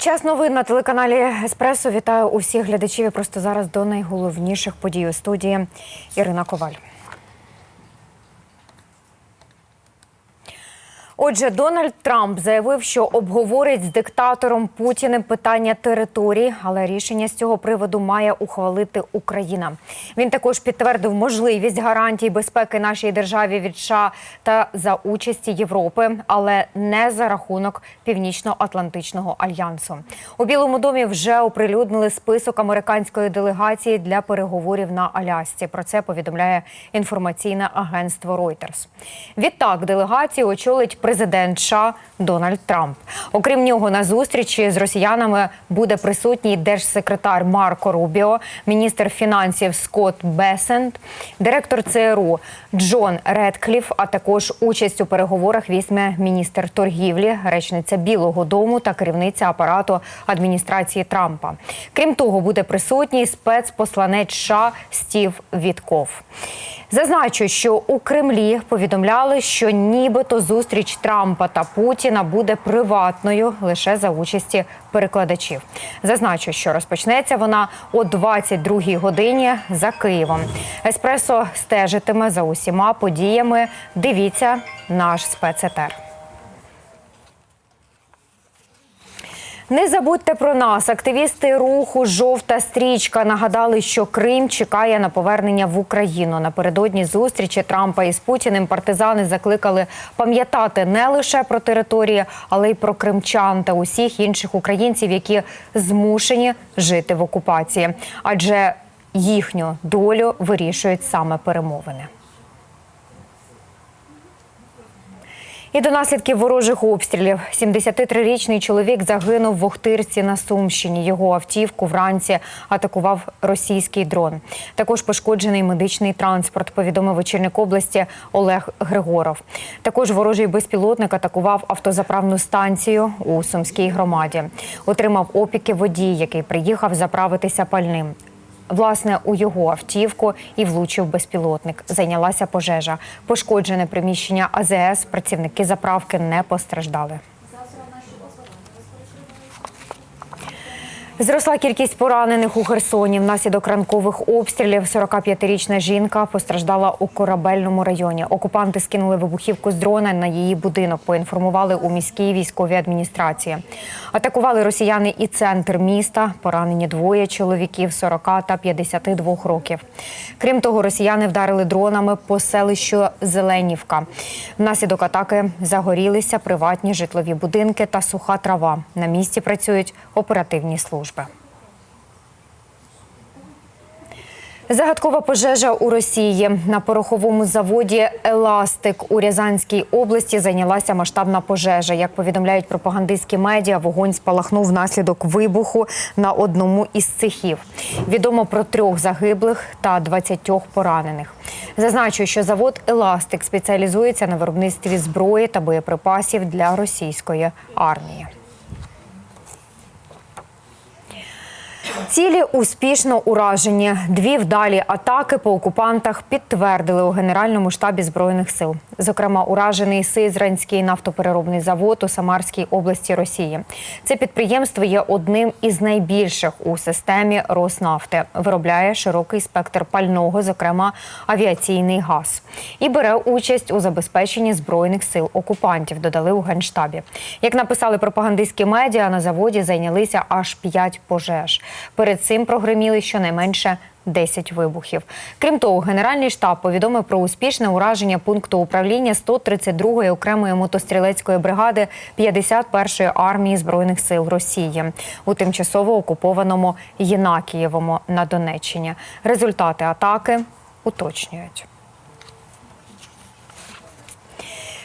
Час новин на телеканалі Еспресо. Вітаю усіх глядачів. Просто зараз до найголовніших подій у студії Ірина Коваль. Отже, Дональд Трамп заявив, що обговорить з диктатором Путіним питання території, але рішення з цього приводу має ухвалити Україна. Він також підтвердив можливість гарантій безпеки нашій державі від США та за участі Європи, але не за рахунок Північно-Атлантичного альянсу. У Білому домі вже оприлюднили список американської делегації для переговорів на Алясці. Про це повідомляє інформаційне агентство Reuters. Відтак делегацію очолить президент США Дональд Трамп. Окрім нього, на зустрічі з росіянами буде присутній держсекретар Марко Рубіо, міністр фінансів Скотт Бесент, директор ЦРУ Джон Редкліф. А також участь у переговорах візьме міністр торгівлі, речниця Білого Дому та керівниця апарату адміністрації Трампа. Крім того, буде присутній спецпосланець США Стів Вітков. Зазначу, що у Кремлі повідомляли, що нібито зустріч Трампа та Путіна буде приватною лише за участі перекладачів. Зазначу, що розпочнеться вона о 22-й годині за Києвом. Еспресо стежитиме за усіма подіями. Дивіться наш спецетер. Не забудьте про нас. Активісти руху Жовта стрічка нагадали, що Крим чекає на повернення в Україну. Напередодні зустрічі Трампа із Путіним партизани закликали пам'ятати не лише про території, але й про кримчан та усіх інших українців, які змушені жити в окупації, адже їхню долю вирішують саме перемовини. І до наслідків ворожих обстрілів 73-річний чоловік загинув в Охтирці на Сумщині. Його автівку вранці атакував російський дрон. Також пошкоджений медичний транспорт. Повідомив очільник області Олег Григоров. Також ворожий безпілотник атакував автозаправну станцію у Сумській громаді. Отримав опіки водій, який приїхав заправитися пальним. Власне, у його автівку і влучив безпілотник. Зайнялася пожежа. Пошкоджене приміщення АЗС. Працівники заправки не постраждали. Зросла кількість поранених у Херсоні. Внаслідок ранкових обстрілів 45-річна жінка постраждала у корабельному районі. Окупанти скинули вибухівку з дрона на її будинок. Поінформували у міській військовій адміністрації. Атакували росіяни і центр міста. Поранені двоє чоловіків 40 та 52 років. Крім того, росіяни вдарили дронами по селищу Зеленівка. Внаслідок атаки загорілися приватні житлові будинки та суха трава. На місці працюють оперативні служби. Загадкова пожежа у Росії на пороховому заводі Еластик у Рязанській області зайнялася масштабна пожежа. Як повідомляють пропагандистські медіа, вогонь спалахнув внаслідок вибуху на одному із цехів. Відомо про трьох загиблих та 20 поранених. Зазначу, що завод Еластик спеціалізується на виробництві зброї та боєприпасів для російської армії. Цілі успішно уражені. Дві вдалі атаки по окупантах підтвердили у Генеральному штабі збройних сил. Зокрема, уражений Сизранський нафтопереробний завод у Самарській області Росії. Це підприємство є одним із найбільших у системі Роснафти. Виробляє широкий спектр пального, зокрема авіаційний газ, і бере участь у забезпеченні збройних сил окупантів. Додали у генштабі. Як написали пропагандистські медіа, на заводі зайнялися аж п'ять пожеж. Перед цим прогреміли щонайменше 10 вибухів. Крім того, Генеральний штаб повідомив про успішне ураження пункту управління 132-ї окремої мотострілецької бригади 51-ї армії збройних сил Росії у тимчасово окупованому Єнакієвому на Донеччині. Результати атаки уточнюють.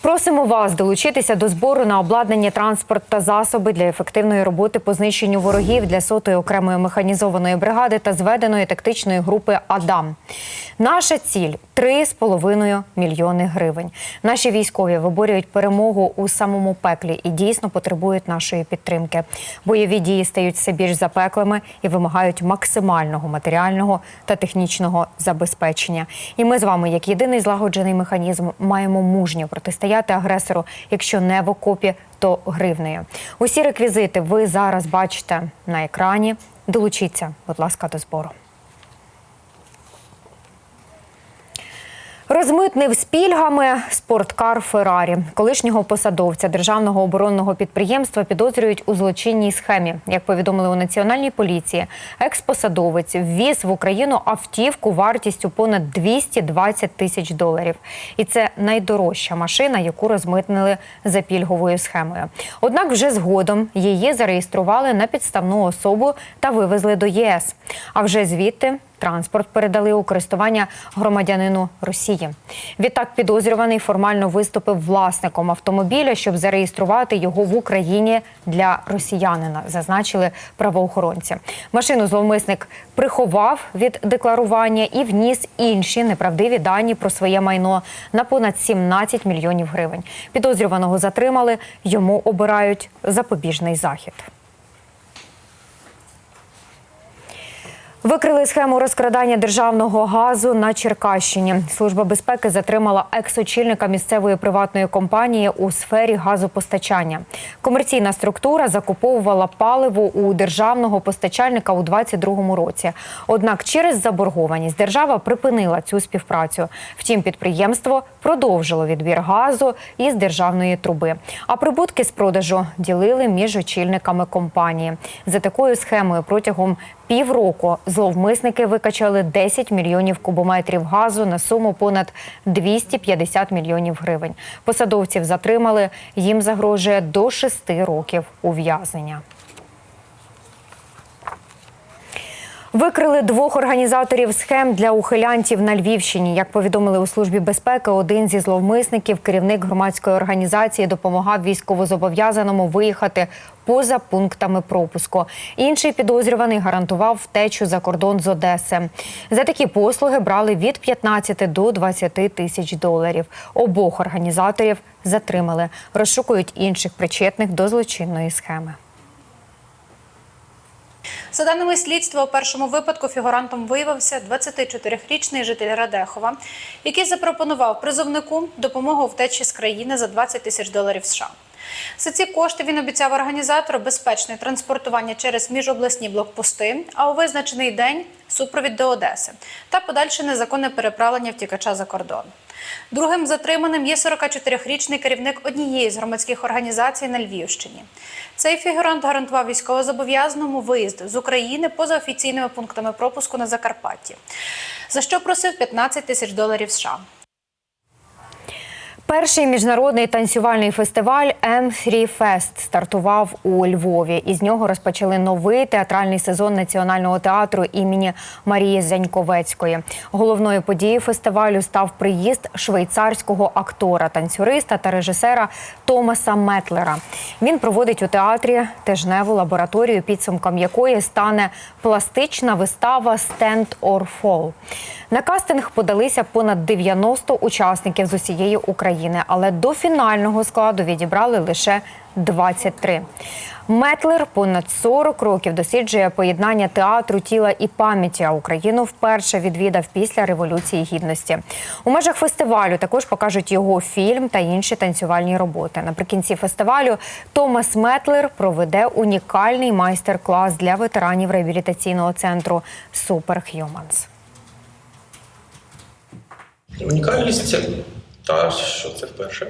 Просимо вас долучитися до збору на обладнання, транспорт та засоби для ефективної роботи по знищенню ворогів для сотої окремої механізованої бригади та зведеної тактичної групи Адам. Наша ціль 3,5 мільйони гривень. Наші військові виборюють перемогу у самому пеклі і дійсно потребують нашої підтримки. Бойові дії стають все більш запеклими і вимагають максимального матеріального та технічного забезпечення. І ми з вами, як єдиний злагоджений механізм, маємо мужньо протистояти сприяти агресору, якщо не в окопі, то гривнею. Усі реквізити ви зараз бачите на екрані. Долучіться, будь ласка, до збору. Розмитнив з пільгами спорткар Феррарі. Колишнього посадовця державного оборонного підприємства підозрюють у злочинній схемі. Як повідомили у національній поліції, експосадовець ввіз в Україну автівку вартістю понад 220 тисяч доларів. І це найдорожча машина, яку розмитнили за пільговою схемою. Однак вже згодом її зареєстрували на підставну особу та вивезли до ЄС. А вже звідти Транспорт передали у користування громадянину Росії. Відтак підозрюваний формально виступив власником автомобіля, щоб зареєструвати його в Україні для росіянина, зазначили правоохоронці. Машину зловмисник приховав від декларування і вніс інші неправдиві дані про своє майно на понад 17 мільйонів гривень. Підозрюваного затримали, йому обирають запобіжний захід. Викрили схему розкрадання державного газу на Черкащині. Служба безпеки затримала екс-очільника місцевої приватної компанії у сфері газопостачання. Комерційна структура закуповувала паливо у державного постачальника у 2022 році. Однак через заборгованість держава припинила цю співпрацю. Втім, підприємство продовжило відбір газу із державної труби. А прибутки з продажу ділили між очільниками компанії. За такою схемою протягом півроку зловмисники викачали 10 мільйонів кубометрів газу на суму понад 250 мільйонів гривень. Посадовців затримали. Їм загрожує до 6 років ув'язнення. Викрили двох організаторів схем для ухилянтів на Львівщині. Як повідомили у службі безпеки, один зі зловмисників, керівник громадської організації, допомагав військовозобов'язаному виїхати поза пунктами пропуску. Інший підозрюваний гарантував втечу за кордон з Одеси. За такі послуги брали від 15 до 20 тисяч доларів. Обох організаторів затримали. Розшукують інших причетних до злочинної схеми. За даними слідства, у першому випадку фігурантом виявився 24-річний житель Радехова, який запропонував призовнику допомогу втечі з країни за 20 тисяч доларів США. За ці кошти він обіцяв організатору безпечне транспортування через міжобласні блокпости, а у визначений день супровід до Одеси та подальше незаконне переправлення втікача за кордон. Другим затриманим є 44-річний керівник однієї з громадських організацій на Львівщині. Цей фігурант гарантував військовозобов'язаному виїзд з України поза офіційними пунктами пропуску на Закарпатті, за що просив 15 тисяч доларів США. Перший міжнародний танцювальний фестиваль M3 Fest стартував у Львові. Із нього розпочали новий театральний сезон національного театру імені Марії Заньковецької. Головною подією фестивалю став приїзд швейцарського актора, танцюриста та режисера Томаса Метлера. Він проводить у театрі тижневу лабораторію, підсумком якої стане пластична вистава «Stand or Fall». На кастинг подалися понад 90 учасників з усієї України, але до фінального складу відібрали лише 23. Метлер понад 40 років досліджує поєднання театру, тіла і пам'яті. А Україну вперше відвідав після революції гідності. У межах фестивалю також покажуть його фільм та інші танцювальні роботи. Наприкінці фестивалю Томас Метлер проведе унікальний майстер-клас для ветеранів реабілітаційного центру Superhumans. Унікальність та, що це вперше.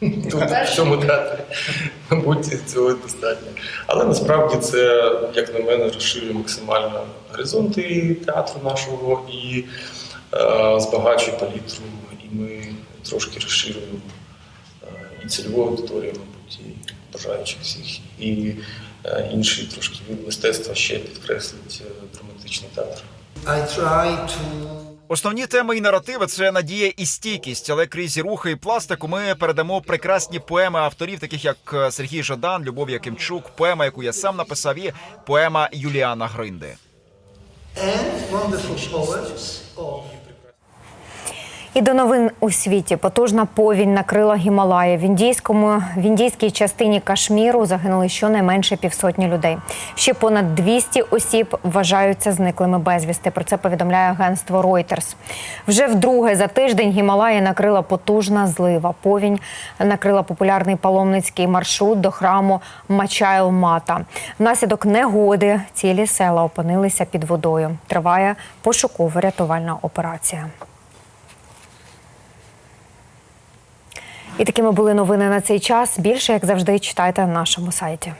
Тут в цьому театрі, мабуть, цього достатньо. Але насправді це, як на мене, розширює максимально горизонти театру нашого і е, збагачує палітру, і ми трошки розширюємо е, і цільову аудиторію, мабуть, і бажаючих всіх, і е, інший трошки від мистецтва ще підкреслить е, драматичний театр. I try to Основні теми і наративи це надія і стійкість, але крізь рухи і пластику ми передамо прекрасні поеми авторів, таких як е, Сергій Жадан, Любов Якимчук, поема, яку я сам написав, і поема Юліана Гринди. and І до новин у світі потужна повінь накрила Гімалаї. В індійському в індійській частині Кашміру загинули щонайменше півсотні людей. Ще понад 200 осіб вважаються зниклими безвісти. Про це повідомляє агентство Reuters. Вже вдруге за тиждень Гімалаї накрила потужна злива. Повінь накрила популярний паломницький маршрут до храму Мачайл-Мата. Внаслідок негоди цілі села опинилися під водою. Триває пошуково-рятувальна операція. І такими були новини на цей час. Більше, як завжди, читайте на нашому сайті.